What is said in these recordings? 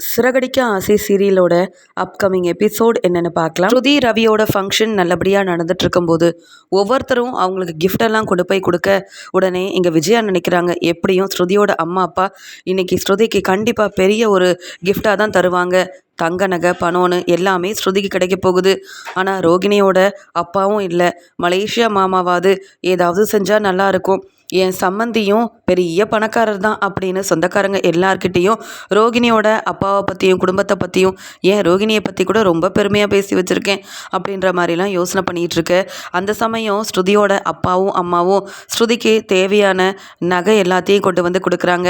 சிறகடிக்க ஆசை சீரியலோட upcoming episode என்னென்னு பார்க்கலாம். ஸ்ருதி ரவியோட ஃபங்க்ஷன் நல்லபடியாக நடந்துட்டு இருக்கும்போது ஒவ்வொருத்தரும் அவங்களுக்கு கிஃப்டெல்லாம் கொண்டு போய் கொடுக்க உடனே இங்கே விஜயா நினைக்கிறாங்க எப்படியும் ஸ்ருதியோட அம்மா அப்பா இன்னைக்கு ஸ்ருதிக்கு கண்டிப்பாக பெரிய ஒரு கிஃப்டாக தான் தருவாங்க. தங்க நகை பணம்னு எல்லாமே ஸ்ருதிக்கு கிடைக்க போகுது. ஆனால் ரோகிணியோட அப்பாவும் இல்லை மலேசியா மாமாவாவது ஏதாவது செஞ்சால் நல்லாயிருக்கும் என் சம்மந்தியும் பெரிய பணக்காரர் தான் அப்படின்னு சொந்தக்காரங்க எல்லார்கிட்டேயும் ரோகிணியோட அப்பாவை பற்றியும் குடும்பத்தை பற்றியும் ஏன் ரோகிணியை பற்றி கூட ரொம்ப பெருமையாக பேசி வச்சுருக்கேன் அப்படின்ற மாதிரிலாம் யோசனை பண்ணிகிட்ருக்கு அந்த சமயம் ஸ்ருதியோட அப்பாவும் அம்மாவும் ஸ்ருதிக்கு தேவையான நகை எல்லாத்தையும் கொண்டு வந்து கொடுக்குறாங்க.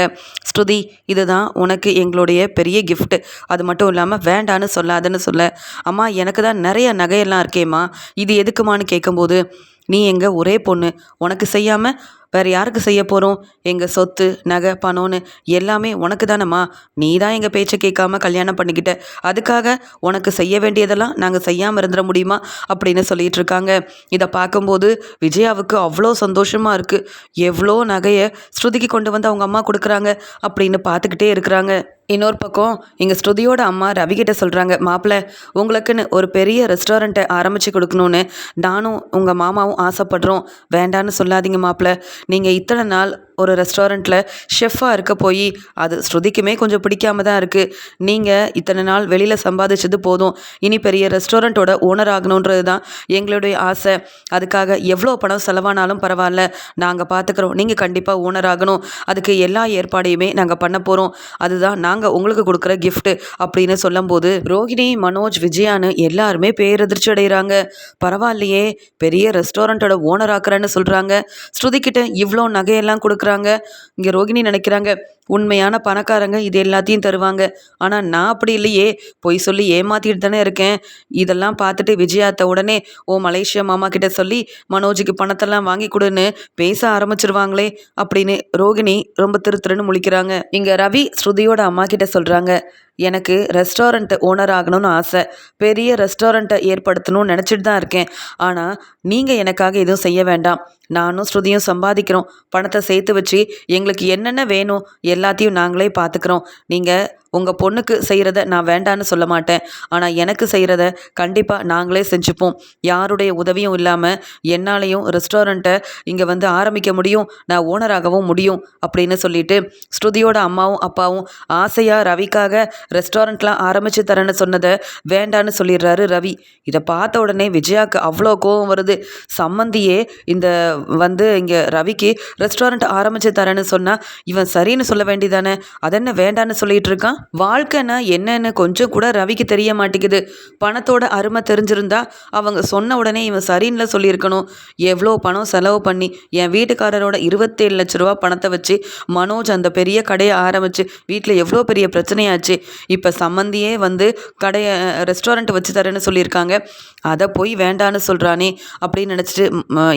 ஸ்ருதி இதுதான் உனக்கு எங்களுடைய பெரிய கிஃப்ட்டு அது மட்டும் இல்லாமல் வேண்டான்னு சொல்லாதுன்னு சொல்ல. அம்மா எனக்கு தான் நிறைய நகையெல்லாம் இருக்கேம்மா. இது எதுக்குமான்னு கேட்கும்போது நீ எங்கள் ஒரே பொண்ணு. உனக்கு செய்யாமல் வேறு யாருக்கு செய்ய போகிறோம் எங்கள் சொத்து நகை பணம்னு எல்லாமே உனக்கு தானம்மா. நீ தான் எங்கள் பேச்சை கேட்காம கல்யாணம் பண்ணிக்கிட்ட. அதுக்காக உனக்கு செய்ய வேண்டியதெல்லாம் நாங்கள் செய்யாமல் இருந்துட முடியுமா? அப்படின்னு சொல்லிட்டு இருக்காங்க. இதை பார்க்கும்போது விஜயாவுக்கு அவ்வளோ சந்தோஷமாக இருக்குது எவ்வளோ நகையை ஸ்ருதிக்கு கொண்டு வந்து அவங்க அம்மா கொடுக்குறாங்க அப்படின்னு பார்த்துக்கிட்டே இருக்கிறாங்க. இன்னொரு பக்கம் எங்கள் ஸ்ருதியோட அம்மா ரவிகிட்ட சொல்கிறாங்க மாப்பிள்ளை உங்களுக்குன்னு ஒரு பெரிய ரெஸ்டாரண்ட்டை ஆரம்பித்து கொடுக்கணுன்னு நானும் உங்கள் மாமாவும் ஆசைப்படுறோம். வேண்டான்னு சொல்லாதீங்க மாப்பிள்ளை நீங்கள் இத்தனை நாள் ஒரு ரெஸ்டாரண்ட்டில் ஷெஃபாக இருக்க போய் அது ஸ்ருதிக்குமே கொஞ்சம் பிடிக்காம தான் இருக்குது நீங்கள் இத்தனை நாள் வெளியில் சம்பாதிச்சது போதும். இனி பெரிய ரெஸ்டாரண்ட்டோட ஓனர் ஆகணுன்றது தான் எங்களுடைய ஆசை. அதுக்காக எவ்வளோ பணம் செலவானாலும் பரவாயில்ல. நாங்கள் பார்த்துக்குறோம் நீங்கள் கண்டிப்பாக ஓனர் ஆகணும். அதுக்கு எல்லா ஏற்பாடையுமே நாங்கள் பண்ண போகிறோம் அதுதான் நாங்கள் உங்களுக்கு கொடுக்குற கிஃப்ட்டு அப்படின்னு சொல்லும்போது ரோகிணி மனோஜ் விஜயான்னு எல்லாருமே பேரதிர்ச்சி அடைகிறாங்க. பரவாயில்லையே பெரிய ரெஸ்டாரண்ட்டோட ஓனர் ஆக்குறேன்னு சொல்கிறாங்க ஸ்ருதிக்கிட்ட இவ்வளோ நகையெல்லாம் பார்க்குறாங்க இங்கே ரோகிணி நினைக்கிறாங்க உண்மையான பணக்காரங்க இது எல்லாத்தையும் தருவாங்க. ஆனால் நான் அப்படி இல்லையே. பொய் சொல்லி ஏமாத்திட்டு தானே இருக்கேன். இதெல்லாம் பார்த்துட்டு விஜயாத்த உடனே ஓ மலேசியா மாமா கிட்ட சொல்லி மனோஜுக்கு பணத்தெல்லாம் வாங்கி கொடுன்னு பேச ஆரம்பிச்சிருவாங்களே அப்படின்னு ரோகிணி ரொம்ப திருத்திருன்னு முழிக்கிறாங்க. இங்கே ரவி ஸ்ருதியோட அம்மா கிட்ட சொல்கிறாங்க எனக்கு ரெஸ்டாரண்ட் ஓனர் ஆகணும்னு ஆசை. பெரிய ரெஸ்டாரண்ட்டை ஏற்படுத்தணும்னு நினச்சிட்டு தான் இருக்கேன். ஆனால் நீங்கள் எனக்காக எதுவும் செய்ய வேண்டாம். நானும் ஸ்ருதியும் சம்பாதிக்கிறோம். பணத்தை சேர்த்து வச்சு எங்களுக்கு என்னென்ன வேணும்? எல்லாத்தையும் நாங்களே பார்த்துக்குறோம் நீங்கள் உங்கள் பொண்ணுக்கு செய்கிறத நான் வேண்டான்னு சொல்ல மாட்டேன். ஆனால் எனக்கு செய்கிறத கண்டிப்பாக நாங்களே செஞ்சுப்போம். யாருடைய உதவியும் இல்லாமல் என்னாலையும் ரெஸ்டாரண்ட்டை இங்கே வந்து ஆரம்பிக்க முடியும். நான் ஓனராகவும் முடியும் அப்படின்னு சொல்லிட்டு ஸ்ருதியோட அம்மாவும் அப்பாவும் ஆசையாக ரவிக்காக ரெஸ்டாரண்ட்லாம் ஆரம்பித்து தரேன்னு சொன்னதை வேண்டான்னு சொல்லிடுறாரு ரவி. இதை பார்த்த உடனே விஜயாவுக்கு அவ்வளோ கோவம் வருது. சம்மந்தியே இந்த வந்து இங்கே ரவிக்கு ரெஸ்டாரண்ட் ஆரம்பித்து தரேன்னு சொன்னால் இவன் சரின்னு சொல்ல வேண்டியதானே அதென்ன வேண்டான்னு சொல்லிட்டு இருக்கான்? வாழ்க்கைன்னா என்னன்னு கொஞ்சம் கூட ரவிக்கு தெரிய மாட்டேங்குது. பணத்தோட அருமை தெரிஞ்சிருந்தா அவங்க சொன்ன உடனே இவன் சரின்னு சொல்லியிருக்கணும். எவ்வளோ பணம் செலவு பண்ணி என் வீட்டுக்காரரோட இருபத்தேழு லட்ச ரூபா பணத்தை வச்சு மனோஜ் அந்த பெரிய கடையை ஆரம்பித்து வீட்டில் எவ்வளோ பெரிய பிரச்சனையாச்சு. இப்போ சம்மந்தியே வந்து கடையை ரெஸ்டாரண்ட் வச்சு தரேன்னு சொல்லியிருக்காங்க. அதை போய் வேண்டான்னு சொல்கிறானே அப்படின்னு நினச்சிட்டு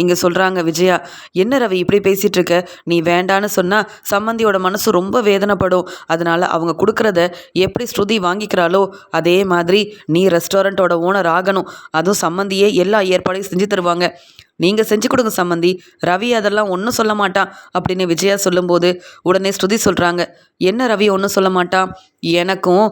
இங்கே சொல்கிறாங்க விஜயா. என்ன ரவி இப்படி பேசிகிட்டு இருக்க நீ வேண்டான்னு சொன்னால் சம்மந்தியோட மனசு ரொம்ப வேதனைப்படும். அதனால் அவங்க கொடுக்குறத எப்படி ஸ்ருதி வாங்கிக்கிறாளோ அதே மாதிரி நீ ரெஸ்டாரண்ட்டோட ஓனர் ஆகணும். அதுவும் சம்மந்தியே எல்லா ஏற்பாடையும் செஞ்சு தருவாங்க. நீங்கள் செஞ்சு கொடுங்க சம்மந்தி. ரவி அதெல்லாம் ஒன்றும் சொல்ல மாட்டான் அப்படின்னு விஜயா சொல்லும்போது உடனே ஸ்ருதி சொல்கிறாங்க என்ன ரவி ஒன்றும் சொல்ல மாட்டான்? எனக்கும்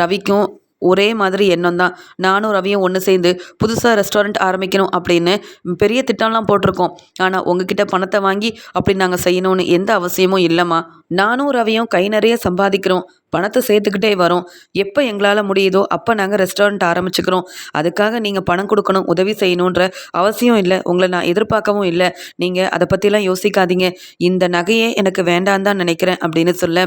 ரவிக்கும் ஒரே மாதிரி எண்ணம் தான் நானும் ரவியும் ஒன்று சேர்ந்து புதுசாக ரெஸ்டாரண்ட் ஆரம்பிக்கணும் அப்படின்னு பெரிய திட்டம்லாம் போட்டிருக்கோம். ஆனால் உங்ககிட்ட பணத்தை வாங்கி அப்படி நாங்கள் செய்யணும்னு எந்த அவசியமும் இல்லைம்மா. நானும் ரவியும் கை நிறைய சம்பாதிக்கிறோம். பணத்தை சேர்த்துக்கிட்டே வரோம். எப்போ எங்களால் முடியுதோ அப்போ நாங்கள் ரெஸ்டாரண்ட் ஆரம்பிச்சுக்கிறோம். அதுக்காக நீங்கள் பணம் கொடுக்கணும் உதவி செய்யணுன்ற அவசியம் இல்லை. உங்களை நான் எதிர்பார்க்கவும் இல்லை. நீங்கள் அதை பற்றிலாம் யோசிக்காதீங்க. இந்த நகையே எனக்கு வேண்டாம் தான் நினைக்கிறேன் அப்படின்னு சொல்ல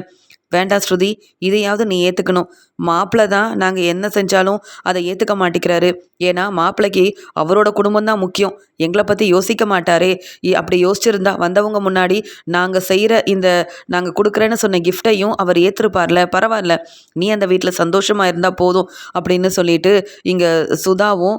வேண்டாம் ஸ்ருதி இதையாவது நீ ஏற்றுக்கணும் மாப்பிள்ளை தான் நாங்கள் என்ன செஞ்சாலும் அதை ஏற்றுக்க மாட்டேங்கிறாரு. ஏன்னா மாப்பிள்ளைக்கு அவரோட குடும்பம் தான் முக்கியம். எங்களை பற்றி யோசிக்க மாட்டாரே. அப்படி யோசிச்சிருந்தா வந்தவங்க முன்னாடி நாங்கள் செய்கிற இந்த நாங்கள் கொடுக்குறேன்னு சொன்ன கிஃப்டையும் அவர் ஏற்றிருப்பார்ல பரவாயில்ல. நீ அந்த வீட்டில் சந்தோஷமாக இருந்தால் போதும் அப்படின்னு சொல்லிட்டு இங்கே சுதாவும்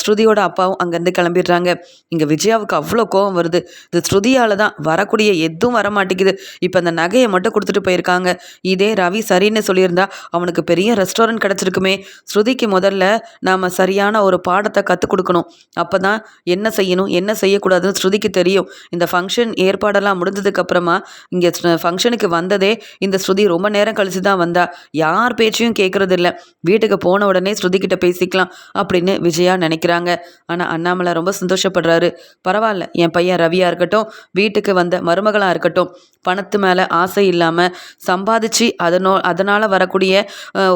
ஸ்ருதியோட அப்பாவும் அங்கேருந்து கிளம்பிடுறாங்க. இங்கே விஜயாவுக்கு அவ்வளோ கோவம் வருது. இது ஸ்ருதியால் தான் வரக்கூடிய எதுவும் வர மாட்டேங்குது இப்போ அந்த நகையை மட்டும் கொடுத்துட்டு போயிருக்காங்க. இதே ரவி சரின்னு சொல்லியிருந்தா அவனுக்கு பெரிய ரெஸ்டாரண்ட் கிடச்சிருக்குமே. ஸ்ருதிக்கு முதல்ல நாம் சரியான ஒரு பாடத்தை கற்றுக் கொடுக்கணும். அப்போ தான் என்ன செய்யணும் என்ன செய்யக்கூடாதுன்னு ஸ்ருதிக்கு தெரியும். இந்த ஃபங்க்ஷன் ஏற்பாடெல்லாம் முடிஞ்சதுக்கப்புறமா இங்கே ஃபங்க்ஷனுக்கு வந்ததே இந்த ஸ்ருதி ரொம்ப நேரம் கழிச்சு தான் வந்தா. யார் பேச்சையும் கேட்குறதில்ல வீட்டுக்கு போன உடனே ஸ்ருதிக்கிட்ட பேசிக்கலாம் அப்படின்னு விஜயா நினைக்கிறாங்க. ஆனால் அண்ணாமலை ரொம்ப சந்தோஷப்படுறாரு. பரவாயில்ல என் பையன் ரவியாக இருக்கட்டும் வீட்டுக்கு வந்த மருமகளாக இருக்கட்டும் பணத்து மேலே ஆசை இல்லாமல் சம்பாதிச்சு அதனோ அதனால் வரக்கூடிய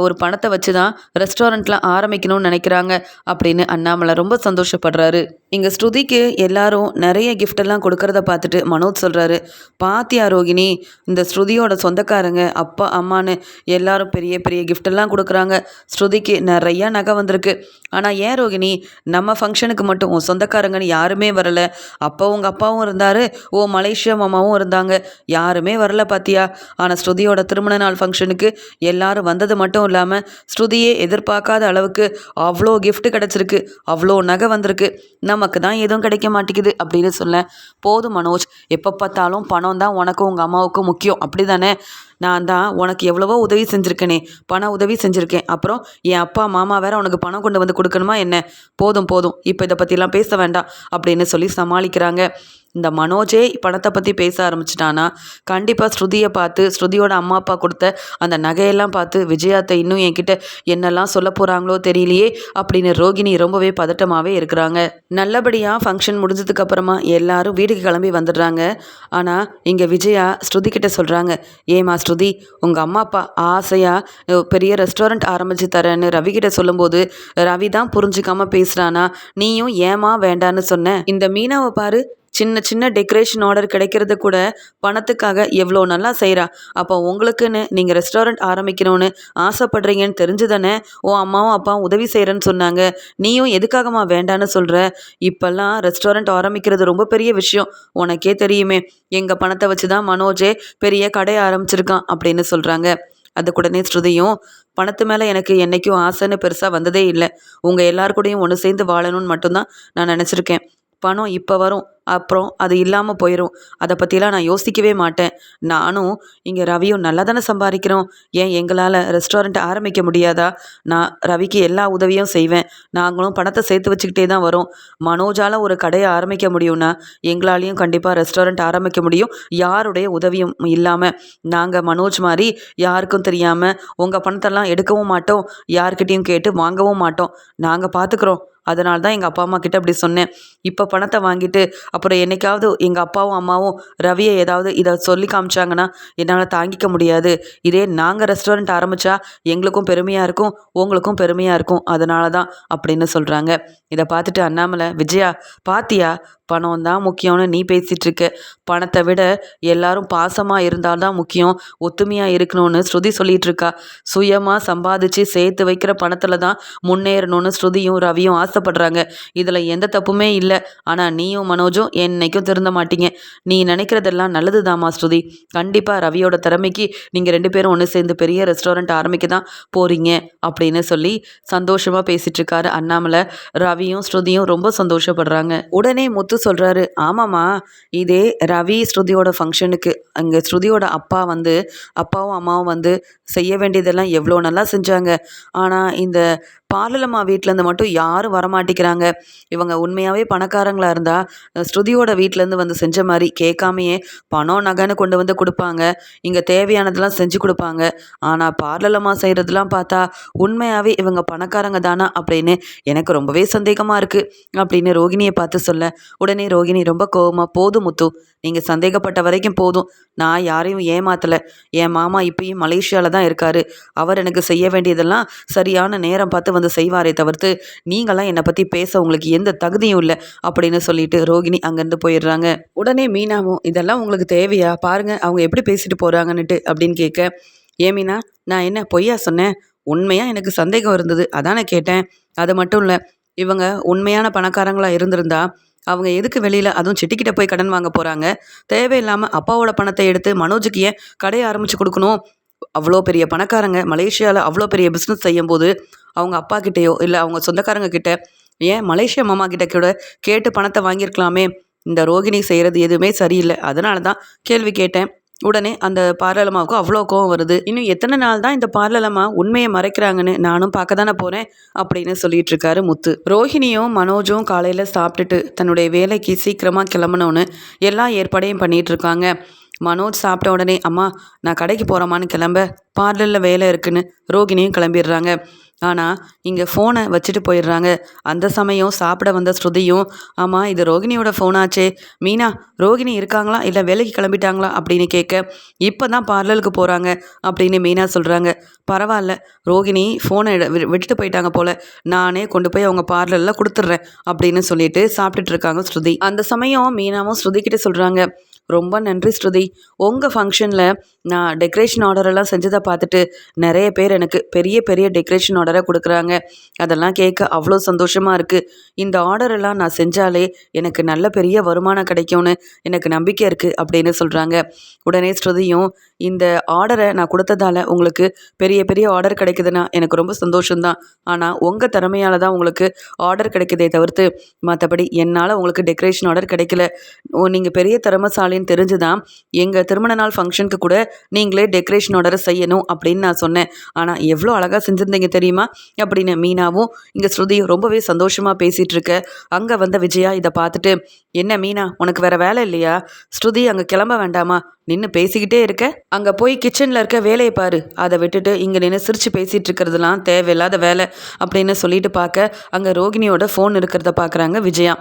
ஒரு பணத்தை வச்சு தான் ரெஸ்டாரண்ட்லாம் ஆரம்பிக்கணும்னு நினைக்கிறாங்க அப்படின்னு அண்ணாமலை ரொம்ப சந்தோஷப்படுறாரு. இங்கே ஸ்ருதிக்கு எல்லாரும் நிறைய gift எல்லாம் கொடுக்கறத பார்த்துட்டு மனோஜ் சொல்கிறாரு பாத்தியா ரோகிணி இந்த ஸ்ருதியோட சொந்தக்காரங்க அப்பா அம்மான்னு எல்லாரும் பெரிய பெரிய gift எல்லாம் கொடுக்குறாங்க. ஸ்ருதிக்கு நிறைய நகை வந்திருக்கு. ஆனால் ஏன் ரோகிணி நம்ம ஃபங்க்ஷனுக்கு மட்டும் உன் சொந்தக்காரங்கன்னு யாருமே வரல. அப்பா உங்கள் அப்பாவும் இருந்தார் ஓ மலேசியா மாமாவும் இருந்தாங்க. யாருமே வரல பாத்தியா? ஆனால் ஸ்ருதியோட திருமண நாள் ஃபங்க்ஷனுக்கு எல்லாரும் வந்தது மட்டும் இல்லாமல் ஸ்ருதியே எதிர்பார்க்காத அளவுக்கு அவ்வளோ கிஃப்ட் கிடச்சிருக்கு அவ்வளோ நகை வந்திருக்கு. நமக்கு தான் எதுவும் கிடைக்க மாட்டேங்குது அப்படின்னு சொல்ல போதும் மனோஜ் எப்போ பார்த்தாலும் பணம் தான் உனக்கும் உங்கள் அம்மாவுக்கும் முக்கியம். அப்படி தானே நான் தான் உனக்கு எவ்வளவோ உதவி செஞ்சுருக்கேனே பண உதவி செஞ்சுருக்கேன். அப்புறம் என் அப்பா மாமா வேற உனக்கு பணம் கொண்டு வந்து கொடுக்கணுமா என்ன? போதும் போதும் இப்போ இதை பற்றிலாம் பேச வேண்டாம் அப்படின்னு சொல்லி சமாளிக்கிறாங்க. இந்த மனோஜே பணத்தை பற்றி பேச ஆரம்பிச்சிட்டானா? கண்டிப்பாக ஸ்ருதியை பார்த்து ஸ்ருதியோட அம்மா அப்பா கொடுத்த அந்த நகையெல்லாம் பார்த்து விஜயாத்தை இன்னும் என்கிட்ட என்னெல்லாம் சொல்ல போகிறாங்களோ தெரியலையே அப்படின்னு ரோகிணி ரொம்பவே பதட்டமாகவே இருக்கிறாங்க. நல்லபடியாக ஃபங்க்ஷன் முடிஞ்சதுக்கு அப்புறமா எல்லாரும் வீட்டுக்கு கிளம்பி வந்துடுறாங்க. ஆனால் இங்கே விஜயா ஸ்ருதி கிட்ட சொல்கிறாங்க ஏமா ஸ்ருதி உங்கள் அம்மா அப்பா ஆசையாக பெரிய ரெஸ்டாரண்ட் ஆரம்பித்து தரேன்னு ரவி கிட்ட சொல்லும்போது ரவி தான் புரிஞ்சுக்காம பேசுகிறானா நீயும் ஏமா வேண்டான்னு சொன்ன? இந்த மீனாவை பாரு சின்ன சின்ன டெக்கரேஷன் ஆர்டர் கிடைக்கிறது கூட பணத்துக்காக எவ்வளோ நல்லா செய்கிறா அப்போ உங்களுக்குன்னு நீங்கள் ரெஸ்டாரண்ட் ஆரம்பிக்கணும்னு ஆசைப்படுறீங்கன்னு தெரிஞ்சு தானே உன் அம்மாவும் அப்பாவும் உதவி செய்கிறேன்னு சொன்னாங்க. நீயும் எதுக்காகம்மா வேண்டான்னு சொல்கிற இப்போல்லாம் ரெஸ்டாரண்ட் ஆரம்பிக்கிறது ரொம்ப பெரிய விஷயம். உனக்கே தெரியுமே எங்கள் பணத்தை வச்சு தான் மனோஜே பெரிய கடை ஆரம்பிச்சிருக்கான் அப்படின்னு சொல்கிறாங்க அதுக்குடனே ஸ்ருதியும் பணத்து மேலே எனக்கு என்றைக்கும் ஆசைன்னு பெருசாக வந்ததே இல்லை. உங்கள் எல்லார் கூடயும் ஒன்று சேர்ந்து வாழணும்னு மட்டும்தான் நான் நினச்சிருக்கேன். பணம் இப்போ வரும். அப்புறம் அது இல்லாமல் போயிடும் அதை பற்றிலாம் நான் யோசிக்கவே மாட்டேன். நானும் இங்கே ரவியும் நல்லா தானே சம்பாதிக்கிறோம் ஏன் எங்களால் ரெஸ்டாரண்ட் ஆரம்பிக்க முடியாதா? நான் ரவிக்கு எல்லா உதவியும் செய்வேன். நாங்களும் பணத்தை சேர்த்து வச்சுக்கிட்டே தான் வரோம். மனோஜால் ஒரு கடையை ஆரம்பிக்க முடியும்னா எங்களாலையும் கண்டிப்பாக ரெஸ்டாரண்ட் ஆரம்பிக்க முடியும். யாருடைய உதவியும் இல்லாமல் நாங்கள் மனோஜ் மாதிரி யாருக்கும் தெரியாமல் உங்கள் பணத்தெல்லாம் எடுக்கவும் மாட்டோம். யார்கிட்டயும் கேட்டு வாங்கவும் மாட்டோம். நாங்கள் பார்த்துக்குறோம் அதனால தான் எங்கள் அப்பா அம்மா கிட்ட அப்படி சொன்னேன். இப்போ பணத்தை வாங்கிட்டு அப்புறம் என்னைக்காவது எங்கள் அப்பாவும் அம்மாவும் ரவியை ஏதாவது இதை சொல்லி காமிச்சாங்கன்னா என்னால் தாங்கிக்க முடியாது. இதே நாங்கள் ரெஸ்டாரண்ட் ஆரம்பித்தா எங்களுக்கும் பெருமையாக இருக்கும் உங்களுக்கும் பெருமையாக இருக்கும். அதனால தான் அப்படின்னு சொல்கிறாங்க இதை பார்த்துட்டு அண்ணாமலை விஜயா பாத்தியா? பணம் தான் முக்கியம்னு நீ பேசிகிட்டு இருக்க. பணத்தை விட எல்லாரும் பாசமாக இருந்தால் தான் முக்கியம். ஒத்துமையாக இருக்கணும்னு ஸ்ருதி சொல்லிகிட்டு இருக்கா. சுயமாக சம்பாதிச்சு சேர்த்து வைக்கிற பணத்தில் தான் முன்னேறணும்னு ஸ்ருதியும் ரவியும் ஆசைப்படுறாங்க. இதில் எந்த தப்புமே இல்லை. ஆனால் நீயும் மனோஜும் என்னைக்கும் திருந்த மாட்டீங்க. நீ நினைக்கிறதெல்லாம் நல்லது தாம்மா ஸ்ருதி. கண்டிப்பாக ரவியோட திறமைக்கு நீங்கள் ரெண்டு பேரும் ஒன்று சேர்ந்து பெரிய ரெஸ்டாரண்ட் ஆரம்பிக்க தான் போகிறீங்க அப்படின்னு சொல்லி சந்தோஷமாக பேசிகிட்ருக்காரு அண்ணாமலை. ரவியும் ஸ்ருதியும் ரொம்ப சந்தோஷப்படுறாங்க. உடனே முத்து சொல்கிறாரு ஆமாம்மா இதே ரவி ஸ்ருதியோட ஃபங்க்ஷனுக்கு அங்கே ஸ்ருதியோட அப்பா வந்து அப்பாவும் அம்மாவும் வந்து செய்ய வேண்டியதெல்லாம் எவ்வளோ நல்லா செஞ்சாங்க. ஆனால் இந்த பாலலம்மா வீட்டிலேருந்து மட்டும் யாரும் வரமாட்டேங்கிறாங்க. இவங்க உண்மையாகவே பணக்காரங்களாக இருந்தால் ஸ்ருதியோட வீட்டிலேருந்து வந்து செஞ்ச மாதிரி கேட்காமையே பணம் நகைன்னு கொண்டு வந்து கொடுப்பாங்க. இங்கே தேவையானதெல்லாம் செஞ்சு கொடுப்பாங்க. ஆனால் பார்லலமாக செய்கிறதெல்லாம் பார்த்தா உண்மையாகவே இவங்க பணக்காரங்க தானா அப்படின்னு எனக்கு ரொம்பவே சந்தேகமாக இருக்குது அப்படின்னு ரோகிணியை பார்த்து சொல்ல உடனே ரோகிணி ரொம்ப கோபமாக போதும் முத்து நீங்கள் சந்தேகப்பட்ட வரைக்கும் போதும். நான் யாரையும் ஏமாத்தலை. என் மாமா இப்பயும் மலேசியாவில் தான் இருக்காரு. அவர் எனக்கு செய்ய வேண்டியதெல்லாம் சரியான நேரம் பார்த்து வந்து செய்வாரே தவிர்த்து நீங்களாம் என்னை பற்றி பேச உங்களுக்கு எந்த தகுதியும் இல்லை அப்படின்னு சொல்லிட்டு ரோகிணி அங்கேருந்து போயிடுறாங்க. உடனே மீனாவும் இதெல்லாம் உங்களுக்கு தேவையா? பாருங்க அவங்க எப்படி பேசிட்டு போகிறாங்கன்னுட்டு அப்படின்னு கேட்க ஏன் மீனா நான் என்ன பொய்யா சொன்னேன்? உண்மையாக எனக்கு சந்தேகம் இருந்தது. அதான் கேட்டேன். அது மட்டும் இல்லை இவங்க உண்மையான பணக்காரங்களாக இருந்திருந்தா அவங்க எதுக்கு வெளியில் அதுவும் சிட்டிக்கிட்ட போய் கடன் வாங்க போகிறாங்க தேவையில்லாமல் அப்பாவோட பணத்தை எடுத்து மனோஜுக்கு ஏன் கடையை ஆரம்பித்து கொடுக்கணும்? அவ்வளோ பெரிய பணக்காரங்க மலேசியாவில் அவ்வளோ பெரிய பிஸ்னஸ் செய்யும்போது அவங்க அப்பா கிட்டேயோ இல்லை அவங்க சொந்தக்காரங்க கிட்ட ஏன் மலேசியா மாமா கிட்ட கூட கேட்டு பணத்தை வாங்கியிருக்கலாமே? இந்த ரோகிணி செய்கிறது எதுவுமே சரியில்லை. அதனால தான் கேள்வி கேட்டேன். உடனே அந்த பார்லலம்மாவுக்கு அவ்வளோ கோவம் வருது. இன்னும் எத்தனை நாள் தான் இந்த பார்லலம்மா உண்மையை மறைக்கிறாங்கன்னு நானும் பார்க்க தானே போகிறேன் அப்படின்னு சொல்லிட்டு இருக்காரு முத்து. ரோஹிணியும் மனோஜும் காலையில் சாப்பிட்டுட்டு தன்னுடைய வேலைக்கு சீக்கிரமாக கிளம்பணும்னு எல்லா ஏற்பாடையும் பண்ணிட்டு இருக்காங்க. மனோஜ் சாப்பிட்ட உடனே அம்மா நான் கடைக்கு போகிறோமான்னு கிளம்ப பார்லரில் வேலை இருக்குன்னு ரோகிணியும் கிளம்பிடுறாங்க. ஆனால் இங்கே ஃபோனை வச்சுட்டு போயிடுறாங்க. அந்த சமயம் சாப்பிட வந்த ஸ்ருதியும் ஆமாம் இது ரோகிணியோட ஃபோனாச்சே மீனா ரோகிணி இருக்காங்களா? இல்லை வேலைக்கு கிளம்பிட்டாங்களா? அப்படின்னு கேட்க இப்போ தான் பார்லருக்கு போகிறாங்க அப்படின்னு மீனா சொல்கிறாங்க பரவாயில்ல ரோகிணி ஃபோனை விட்டுட்டு போயிட்டாங்க போல். நானே கொண்டு போய் அவங்க பார்லரில் கொடுத்துட்றேன் அப்படின்னு சொல்லிட்டு சாப்பிட்டுட்டு இருக்காங்க ஸ்ருதி. அந்த சமயம் மீனாவும் ஸ்ருதி கிட்ட சொல்கிறாங்க ரொம்ப நன்றி ஸ்ருதி. உங்கள் ஃபங்க்ஷனில் நான் டெக்கரேஷன் ஆர்டரெல்லாம் செஞ்சதை பார்த்துட்டு நிறைய பேர் எனக்கு பெரிய பெரிய டெக்கரேஷன் ஆர்டரை கொடுக்குறாங்க. அதெல்லாம் கேட்க அவ்வளோ சந்தோஷமாக இருக்குது இந்த ஆர்டரெல்லாம் நான் செஞ்சாலே எனக்கு நல்ல பெரிய வருமானம் கிடைக்கும்னு எனக்கு நம்பிக்கை இருக்குது அப்படின்னு சொல்கிறாங்க உடனே ஸ்ருதியும் இந்த ஆர்டரை நான் கொடுத்ததால உங்களுக்கு பெரிய பெரிய ஆர்டர் கிடைக்குதுன்னா எனக்கு ரொம்ப சந்தோஷம்தான். ஆனால் உங்கள் திறமையால் தான் உங்களுக்கு ஆர்டர் கிடைக்குதே தவிர்த்து மற்றபடி என்னால் உங்களுக்கு டெக்கரேஷன் ஆர்டர் கிடைக்கல. நீங்கள் பெரிய திறமைசாலி தெரிஞ்சு தான் எங்கள் திருமண நாள் ஃபங்க்ஷனுக்கு கூட நீங்களே டெக்கரேஷன் ஆர்டர் செய்யணும் அப்படின்னு நான் சொன்னேன். ஆனால் எவ்வளோ அழகாக செஞ்சுருந்தீங்க தெரியுமா? அப்படின்னு மீனாவும் இங்கே ஸ்ருதி ரொம்பவே சந்தோஷமாக பேசிகிட்டு இருக்க அங்கே வந்த விஜயா இதை பார்த்துட்டு என்ன மீனா உனக்கு வேற வேலை இல்லையா? ஸ்ருதி அங்கே கிளம்ப வேண்டாமா? நின்று பேசிக்கிட்டே இருக்க. அங்கே போய் கிச்சனில் இருக்க வேலையை பாரு. அதை விட்டுட்டு இங்கே நின்று சிரித்து பேசிகிட்டு இருக்கிறதுலாம் தேவையில்லாத வேலை அப்படின்னு சொல்லிட்டு பார்க்க அங்கே ரோகிணியோட ஃபோன் இருக்கிறத பார்க்குறாங்க விஜயா.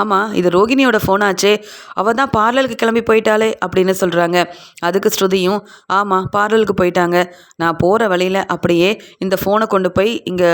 ஆமாம் இது ரோகிணியோட ஃபோனாச்சே அவள் தான் பார்லருக்கு கிளம்பி போயிட்டாளே அப்படின்னு சொல்கிறாங்க அதுக்கு ஸ்ருதியும் ஆமாம் பார்லருக்கு போயிட்டாங்க. நான் போகிற வழியில் அப்படியே இந்த ஃபோனை கொண்டு போய் இங்கே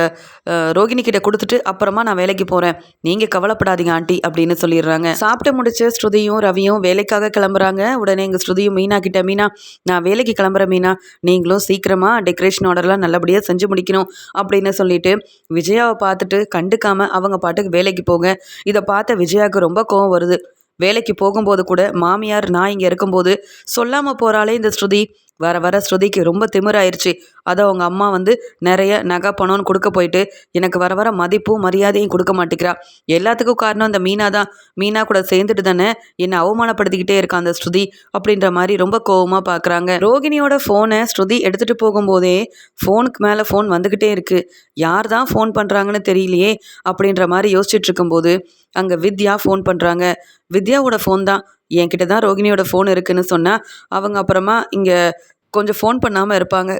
ரோகிணிக்கிட்ட கொடுத்துட்டு அப்புறமா நான் வேலைக்கு போகிறேன் நீங்கள் கவலைப்படாதீங்க ஆண்டி அப்படின்னு சொல்லிடுறாங்க. சாப்பிட்டு முடிச்ச ஸ்ருதியும் ரவியும் வேலைக்காக கிளம்புறாங்க. உடனே எங்கள் ஸ்ருதியும் மீனா கிட்ட மீனா நான் வேலைக்கு கிளம்புற மீனா. நீங்களும் சீக்கிரமாக டெக்கரேஷன் ஆர்டர்லாம் நல்லபடியாக செஞ்சு முடிக்கணும் அப்படின்னு சொல்லிட்டு விஜயாவை பார்த்துட்டு கண்டுக்காம அவங்க பாட்டுக்கு வேலைக்கு போங்க. இதை பார்த்த விஜயாவுக்கு ரொம்ப கோவம் வருது. வேலைக்கு போகும்போது கூட மாமியார் நான் இங்கே இருக்கும்போது சொல்லாமல் போகிறாளே இந்த ஸ்ருதி. வர வர ஸ்ருதிக்கு ரொம்ப திமிராயிருச்சு. அதை அவங்க அம்மா வந்து நிறைய நகை பணம்னு கொடுக்க போயிட்டு எனக்கு வர வர மதிப்பும் மரியாதையும் கொடுக்க மாட்டேங்கிறா எல்லாத்துக்கும் காரணம் அந்த மீனா தான். மீனா கூட சேர்ந்துட்டு தானே என்னை அவமானப்படுத்திக்கிட்டே இருக்கான் அந்த ஸ்ருதி அப்படின்ற மாதிரி ரொம்ப கோவமாக பார்க்குறாங்க ரோகிணியோட ஃபோனை ஸ்ருதி எடுத்துகிட்டு போகும்போதே ஃபோனுக்கு மேலே ஃபோன் வந்துக்கிட்டே இருக்குது யார் தான் ஃபோன் பண்ணுறாங்கன்னு தெரியலையே அப்படின்ற மாதிரி யோசிச்சுட்டு இருக்கும்போது அங்கே வித்யா ஃபோன் பண்ணுறாங்க வித்யாவோட ஃபோன் தான். என்கிட்ட தான் ரோகிணியோட ஃபோன் இருக்குன்னு சொன்னால் அவங்க அப்புறமா இங்கே கொஞ்சம் ஃபோன் பண்ணாமல் இருப்பாங்க